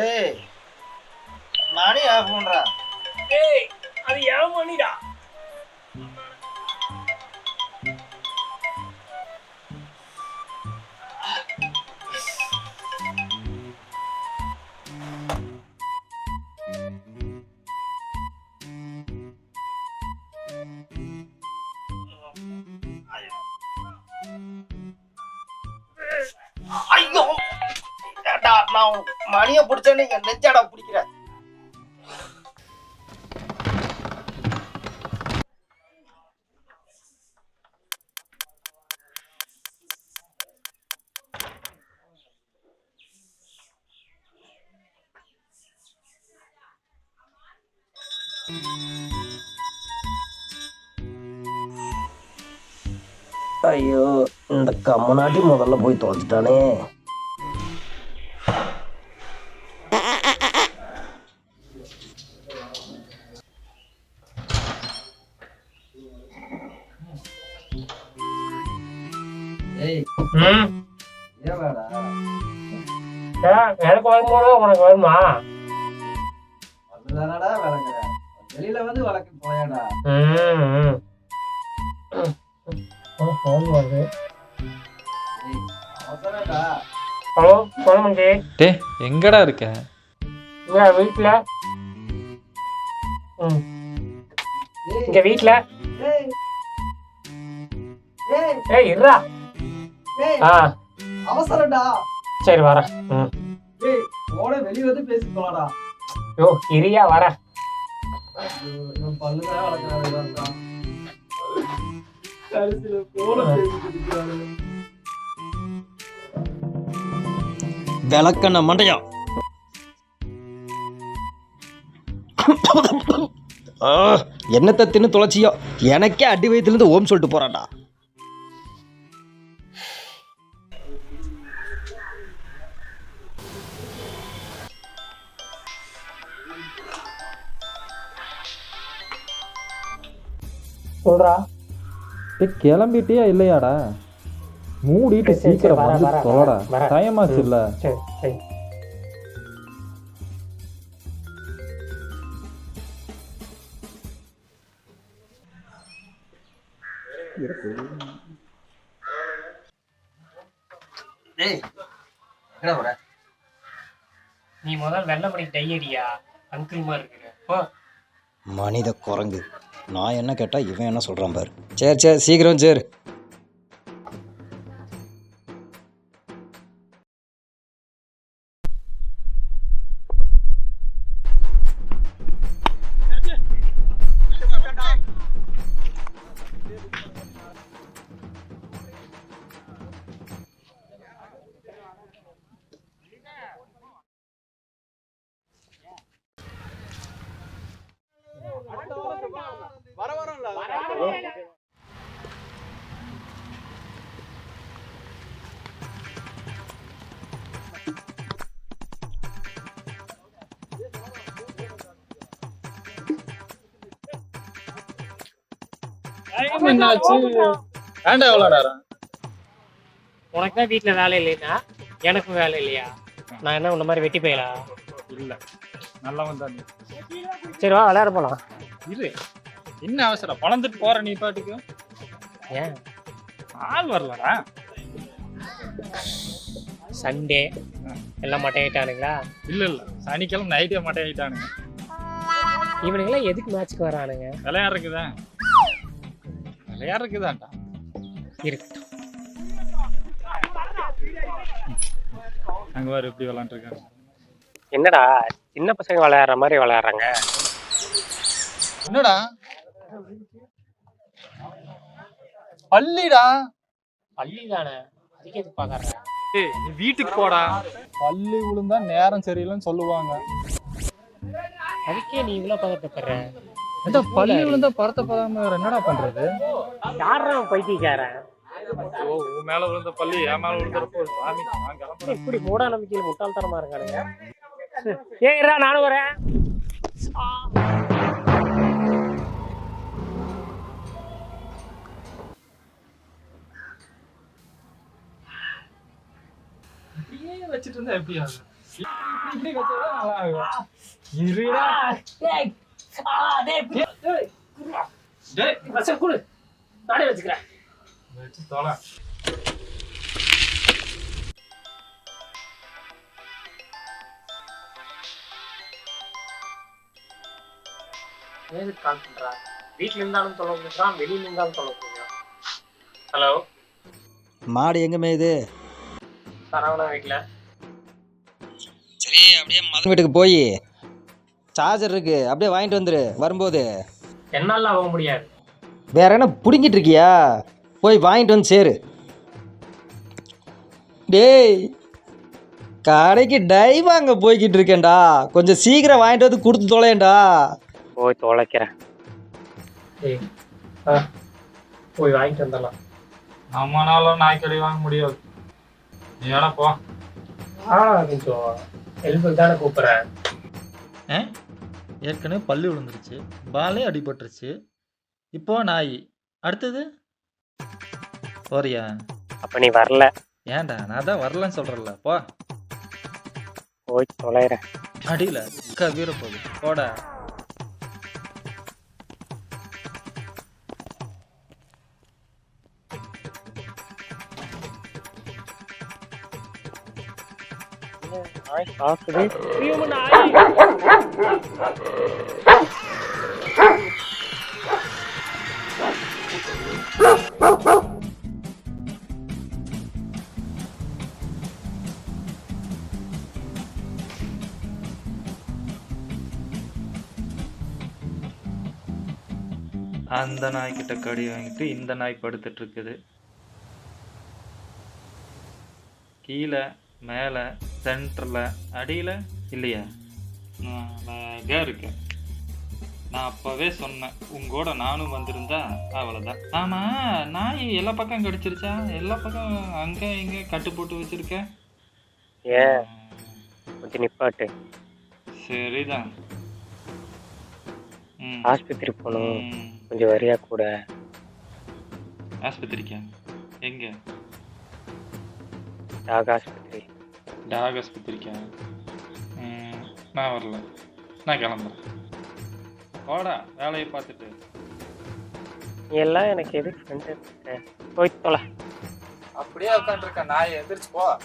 ஏய் மணி ஆஃப் பண்றா ஏய் அது ஏன் மணிடா? ஐயோ. நான் மணியை பிடிச்சேன்னு என் நெஞ்சாடா பிடிக்கிறேன். ஐயோ இந்த கம்மநாட்டி முதல்ல போய் தொலைச்சிட்டானே எனக்கு வரும்போது உனக்கு வருமா? அதுதானடா விளங்குற வெளியில வந்து வழக்கு போயாடா. ம் ஃபோன் வருது ஏய் அவசரடா. ஹலோ சொல்லுங்க டே எங்கடா இருக்க? இங்க வீட்டில் ம். ஏய் இங்க வீட்டில் ஏய். ஏய். ஏய் இருடா. ஆ. அவசரடா சரி வரேன். ம். போட வெளிய வந்து பேசி போலாடா. யோ இரியா வரேன். கடைசியில போட பேசிட்டு இருக்கிறாரு. விளக்கண்ண மண்டையா? ஆ, என்னத்தை தின்னு தொலைச்சியோ? எனக்கே அடி வயிற்றுலேருந்து ஓம் சொல்லிட்டு போறான்டா. சொல்றா. டேய் கிளம்பிட்டியா இல்லையாடா? மூடிட்டு சீக்கிரம் வந்து வரேன். டைம் ஆச்சு இல்ல. சரி சரி. டேய் என்ன போற நீ முதல் வெள்ளப்படி டையடியா அங்கிள் மாதிரி இருக்கிற. மனித குரங்கு. நான் என்ன கேட்டால் இவன் என்ன சொல்கிறான் பாரு. சரி சரி சீக்கிரம் சரி. என்னாச்சு? வேண்டாம் எவ்வளோ நேரம்? உனக்கு தான் வீட்டில் வேலை இல்லைன்னா எனக்கும் வேலை இல்லையா? நான் என்ன உன்ன மாதிரி வெட்டி போயலா? இல்ல. நல்லவன் தான். சரி வா விளையாட போலாம். இரு. என்ன அவசரம்? பழந்துட்டு போற நீ பாட்டுக்கு? ஏன்? ஆள் வரலடா. சண்டே. எல்லாம் மட்டை ஆயிட்டானுங்களா இல்ல இல்ல. சனிக்கிழமை நைட்டே மாட்டே ஆயிட்டானுங்க இவனுங்களாம் எதுக்கு மேட்ச்க்கு வரானுங்க? விளையாடுறதுக்குதான் விளையாடுறதுக்குதான்டா. இருக்கட்டும். அங்க பாரு எப்படி விளையாண்டுருக்காங்க என்னடா சின்ன பசங்க விளையாடுற மாதிரி விளையாடுறாங்க. என்னடா? பள்ளிடா பள்ளி தானே அதுக்கு எதுக்கு பாக்குறேன் ஏய் நீ வீட்டுக்கு போடா பள்ளி விழுந்தா நேரம் சரியில்லைன்னு சொல்லுவாங்க அதுக்கே நீ இவ்வளோ பதட்டப்படுற இந்த பள்ளி விழுந்தா படத்தை பதாம என்னடா பண்றது யாரா பைத்தியக்காரன் ஓ உன் மேல விழுந்த பள்ளி என் மேல விழுந்தப்போ சாமி நான் கிளம்புறேன் இப்படி மூடா நம்பிக்கையில் முட்டாள்தனமா இருக்கானுங்க ஏறா நானும் வரேன் இப்படியே வச்சிட்டு இருந்தா எப்படி ஆகும் இப்படி வச்சா நல்லா ஆகும் இருடா. ஆ, டேய், டேய், டேய், குடுறா. டேய் வசல் கொடு. நானே வச்சுக்கிறேன். வச்சு தொலை. ஏது கால் பண்றா? வீட்ல இருந்தாலும் தொலை வெளியில இருந்தாலும் தொலை ஹலோ மாடு எங்கே மேயுது? சரவணா வீட்ல சரி அப்படியே மதன் வீட்டுக்கு போய் சார்ஜர் இருக்கு. அப்படியே வாங்கிட்டு வந்துரு வரும்போது. என்னால ஆக முடியாது. வேற என்ன பிடுங்கிட்டு இருக்கியா? போய் வாங்கிட்டு வந்து சேரு. டேய் கடைக்கு டை வாங்க போய்கிட்டு இருக்கேன்டா. கொஞ்சம் சீக்கிரம் வாங்கிட்டு வந்து கொடுத்து தொலையேன்டா. போய் தொலைக்கிறேன். ஏய் ஆ போய் வாங்கிட்டு வந்துடலாம். நம்மனால நாய்க்கடி வாங்க முடியாது. நீ வேணா போ. ஆ கொஞ்சம் ஹெல்ப்புக்கு தானே கூப்பிட்றேன். ஏற்கனவே பல்லு விழுந்துருச்சு. பாலே அடிபட்டுருச்சு. இப்போ நாய். அடுத்தது? போறியா? அப்ப நீ வரல. ஏன்டா? நான் தான் வரலன்னு சொல்கிறேன்ல போ. போய் தொலைகிறேன் அடியில கவிர போகுது. போடா. நாய் சாப்பிடுது அந்த நாய்கிட்ட கடி வாங்கிட்டு இந்த நாய் படுத்துட்டு இருக்குது. கீழே மேலே சென்டரில் அடியில் இல்லையா? நான் இருக்கேன். நான் அப்போவே சொன்னேன் உங்கூட நானும் வந்திருந்தா அவ்வளோதான் ஆமாம் நாய் எல்லா பக்கம் கடிச்சிருச்சா? எல்லா பக்கம் அங்கே இங்கே கட்டு போட்டு வச்சிருக்கேன். ஏன் கொஞ்சம் நிப்பாட்டு. சரிதான். ஆஸ்பத்திரி போகணும். கொஞ்சம் வரியா கூட. ஆஸ்பத்திரிக்கா? எங்க? டாக் ஆஸ்பத்திரி. டாக் ஆஸ்பத்திரிக்கா? நான் வரல. நான் கிளம்புறேன். போடா வேலையை பார்த்துட்டு. நீ எல்லாம் எனக்கு எதுக்கு ஃப்ரெண்டு போய் தொலை. அப்படியே உட்காந்துருக்க நாய் எந்திரிச்சு போ.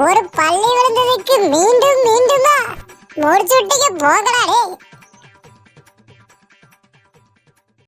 ஒரு பள்ளி விழுந்ததுக்கு மீண்டும் மீண்டுமா? முடிச்சு போகலாடே